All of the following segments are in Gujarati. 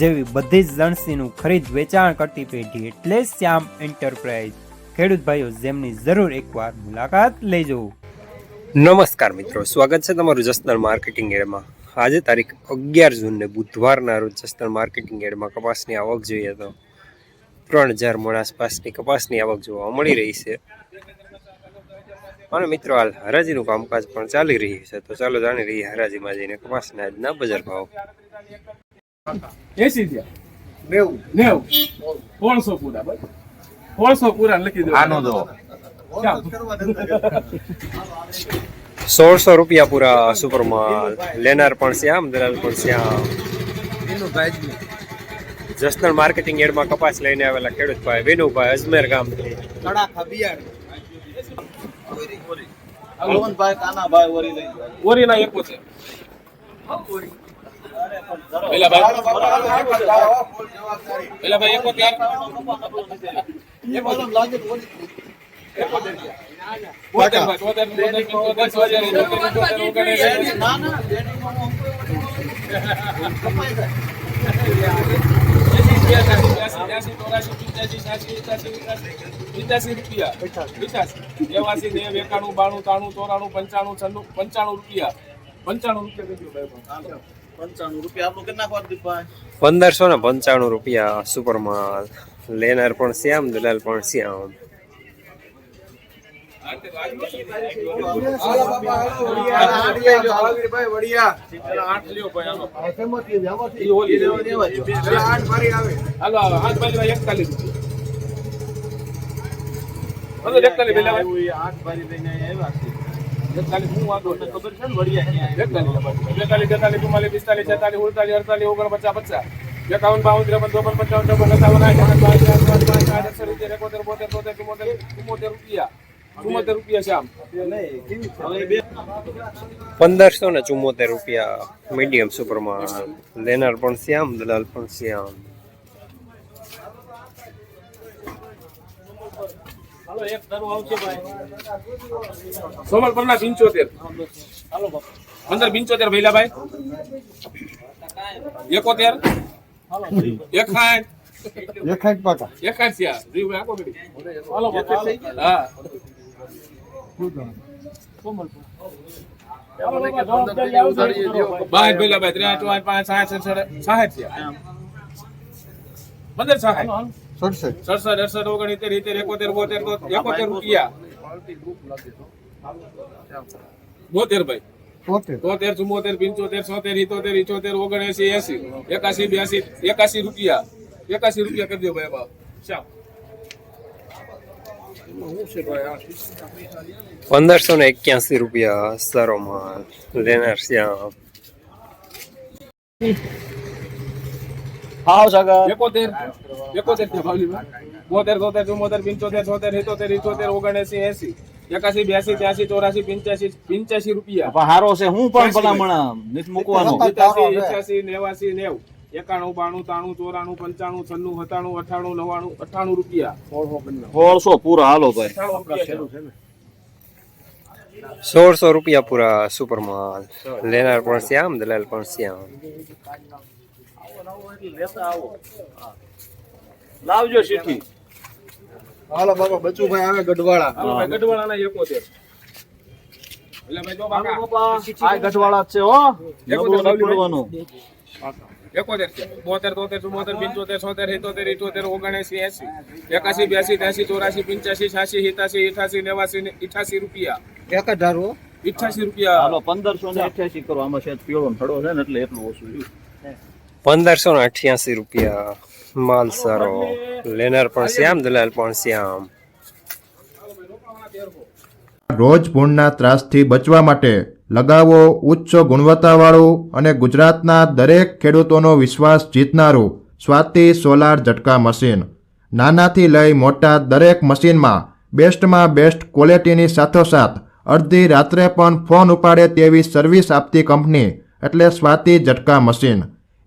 જેવી બધી જ લણસીનું ખરીદ વેચાણ કરતી પેઢી એટલે શ્યામ એન્ટરપ્રાઇઝ. ખેડૂત ભાઈઓ, જેમની જરૂર એકવાર મુલાકાત લેજો. નમસ્કાર મિત્રો, સ્વાગત છે તમારું જસનલ માર્કેટિંગ એડમાં. આજે તારીખ અગિયાર જૂનને બુધવારના રોજ જસનલ માર્કેટિંગ એડમાં કપાસની આવક જોઈએ તો ત્રણ હજાર મણ આસપાસની કપાસની આવક જોવા મળી રહી છે. અને મિત્રો, હાલ હરાજીનું કામકાજ પણ ચાલી રહ્યું છે, તો ચાલો જાણી રહીએ હરાજીમાં જઈને કપાસના આજના બજાર ભાવ. એસી થયા નેવું. નેવું. ત્રણસો પૂરા બસ. ત્રણસો પૂરા લખી દો. આનો દો સોળસો રૂપિયા પૂરા સુપરમાં લેનાર પણ શ્યામ દલાલ પણ શ્યામ. જસનલ માર્કેટિંગ એડમાં કપાસ લઈને આવેલા ખેડૂતભાઈ વિનુભાઈ અજમેર ગામ ઓરીના એકો છે. પેલા ભાઈ પેલા ભાઈ એક રૂપિયા. પંચાણું, રૂપિયા. પંચાણું રૂપિયા પંચાણું રૂપિયા આપણું કેટલા વાર પંદરસો ને પંચાણું રૂપિયા સુપરમાં લેનાર પણ શ્યામ દલાલ પણ શ્યામ. એકતાલીસ. એકતાલીસ હું વાંધો નહીં. ખબર છે ને વડિયા ક્યાં? એકતાલીસ બેતાલીસ તેતાલીસ ચુમ્માલીસ, પિસ્તાલીસ પચાસ. એકાવન, બાવન, ત્રેપન, ચોપન, પંચાવન ચોપન સત્તાવન, આઠ એકોતેર, બોતેર, તોતેર રૂપિયા. ચુમ્મોતેર રૂપિયા છે આમ. પંદરસો ને ચુમ્મોતેર રૂપિયા મીડિયમ સુપરમાં લેનાર પણ શ્યામ, દલાલ પણ શ્યામ. સોમલ પરના પિંચોતેર. પંદર પિંચોતેર ભૈલાભાઈ એકોતેર. એકાઠ એકાઠ છે આ. રીવ આપો બેટી. હા. બાર ભૈલાભાઈ ત્રણ પાંચ છે આ. પંદર સાઠ સડસઠ. અડસઠ ઓગણીતેર ઇતેર એકોતેર બોતેર તો એકોતેર રૂપિયા. બોતેર ભાઈ. તોતેર. ચુમ્મોતેર પંચોતેર છોતેર ઇતોતેર ઇઠોતેર ઓગણએસી એસી એકાસી બ્યાસી એકાસી રૂપિયા. એકાસી રૂપિયા કરી દો ભાઈ બાપ. શ્યામ પંદરસો ને એક્યાસી રૂપિયા સરોમાં લેનાર શ્યામ. હાવ સગા એકોતેર એકોતેર. બોતેર તોતેર ચુમ્મોતેર પંચોતેર છોતેર ઇતોતેર ઇઠોતેર ઓગણએસી એસી એકાસી બ્યાસી ત્યાસી ચોરાસી પંચ્યાસી પંચ્યાસી રૂપિયા. પણ હારો છે. હું પણ ભલામણ મૂકવાનો. પચાસી નેવાસી નેવ એકાણું બાણું તાણું ચોરાણું પંચાણું છન્નું સત્તાણું અઠાણું નવાણું અઠાણું રૂપિયા. સોળસો પૂરા હાલો ભાઈ સોળસો રૂપિયા પૂરા. સુપરમાં લેનાર પણ શ્યામ દલાલ પણ શ્યામ. લાવજો ચીઠી હાલો બાબા બચુભાઈ આવે ગઢવાળા. એકોતેર ગઢવાળા છે હો. એકોતેર પડવાનું. છે બોતેર તોતેર ચુમ્મોતેર પંચોતેર છોતેર સિત્તોતેર ઇઠોતેર ઓગણએસી એસી એકાસી બ્યાસી ત્યાસી ચોરાસી પંચ્યાસી છ્યાસી સિત્યાસી અઠાસી નેવાસી ને ઇઠાસી રૂપિયા. એક હજાર રૂપિયા. હાલો પંદરસો ને અઠ્યાસી કરો. આમાં છે પીળો ને થડો છે ને એટલે એટલું ઓછું. પંદરસો ને અઠ્યાસી રૂપિયા માલ સારો. લેનાર પણ શ્યામ દલાલ પણ શ્યામ. રોજ ભૂણના ત્રાસથી બચવા માટે લગાવો ઉચ્ચ ગુણવત્તાવાળું અને ગુજરાતના દરેક ખેડૂતોનો વિશ્વાસ જીતનારું સ્વાતિ સોલાર ઝટકા મશીન. નાનાથી લઈ મોટા દરેક મશીનમાં બેસ્ટમાં બેસ્ટ ક્વોલિટીની સાથોસાથ અડધી રાત્રે પણ ફોન ઉપાડે તેવી સર્વિસ આપતી કંપની એટલે સ્વાતિ ઝટકા મશીન.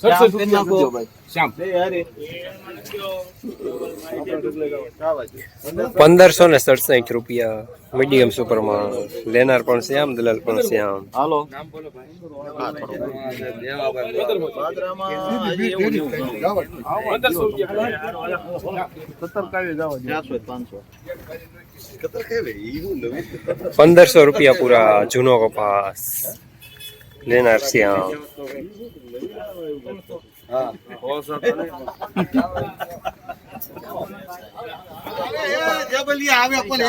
સડસઠ રૂપિયા કરજો ભાઈ પંદરસો ને સડસઠ રૂપિયા મીડિયમ સુપરમાં. લેનાર પણ શ્યામ દલાલ પણ શ્યામ. હાલો. પંદરસો રૂપિયા પૂરા જૂનો કપાસ. લેનાર શ્યામ. આવે પણ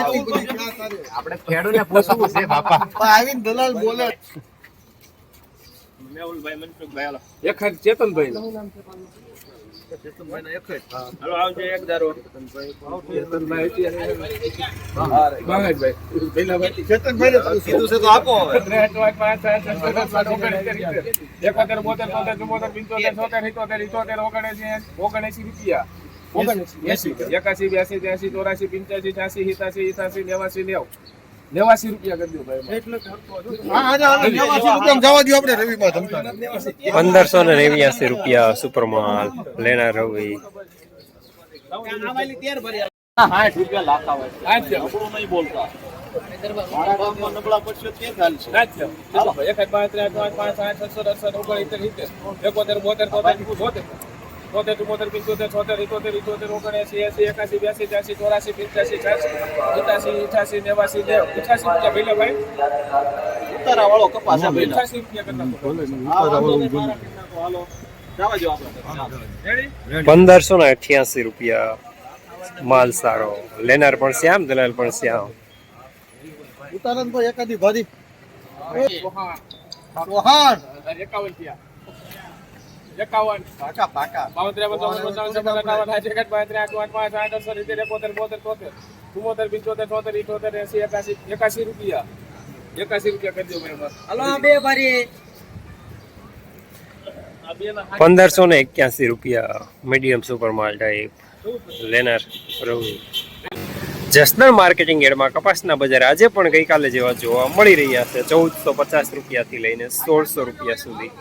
ને પૂછવું છે બાપા. આવીને દલાલ બોલે. એક જ ચેતનભાઈ. ભાઈ પહેલા ભાઈ ચેતનભાઈ ને કીધું છે તો આપો એકોતેર બોતેર તોતેર ચુમ્મોતેર પંચોતેર છોતેર સિત્તોતેર ઇઠોતેર ઓગણએસી ઓગણએસી રૂપિયા. એસી એકાસી બ્યાસી ત્યાસી ચોરાસી પંચ્યાસી છ્યાસી સિત્યાસી ઇઠાસી નેવાસી નેવ. નેવાસી રૂપિયા કરી દો ભાઈ. પંદરસો ને નેવ્યાસી રૂપિયા સુપરમાલ લેનાર રવિ. સાઠ રૂપિયા લાખા હોય. નહીં બોલતા. એકોતેર બોતેર બોતેર તોતેર ચુમ્મોતેર પંચોતેર છોતેર ઇઠોતેર ઇઠોતેર ઓગણએસી એસી એકાસી બ્યાસી ત્યાસી ચોરાસી પંચ્યાસી છ્યાસી સત્યાસી અઠ્યાસી નેવાસી નેવ પચાસી રૂપિયા પહેલા ભાઈ. ઉતારા વાળો કપાસ પચાસી રૂપિયા કરતા પંદરસો ને અઠ્યાસી રૂપિયા માલ સારો. લેનાર પણ શ્યામ દલાલ પણ શ્યામ. ઉતારણ તો એકાદી ભારી. એકાવન થયા એકાવન. પાકા પાકા. બાવન ત્રેપન પંચાવન છપ્પન અઠાવન સાઠ એકસઠ પાંચ આઠ પાંચ આઠ અડસઠ સિત્તેર એકોતેર બોતેર તોતેર ચુમ્મોતેર પંચોતેર છોતેર ઇઠોતેર એસી એકાસી એકાસી રૂપિયા. એકાસી રૂપિયા કરી દો ભાઈ બસ. પંદરસો ને એક્યાસી રૂપિયા મીડિયમ સુપર માલ ટાઈપ લેનાર રવિ જસનલ માર્કેટિંગ એડમાં કપાસના બજાર આજે પણ ગઈકાલે જેવા જોવા મળી રહ્યા છે. ચૌદસો પચાસ રૂપિયાથી લઈને સોળસો રૂપિયા સુધી.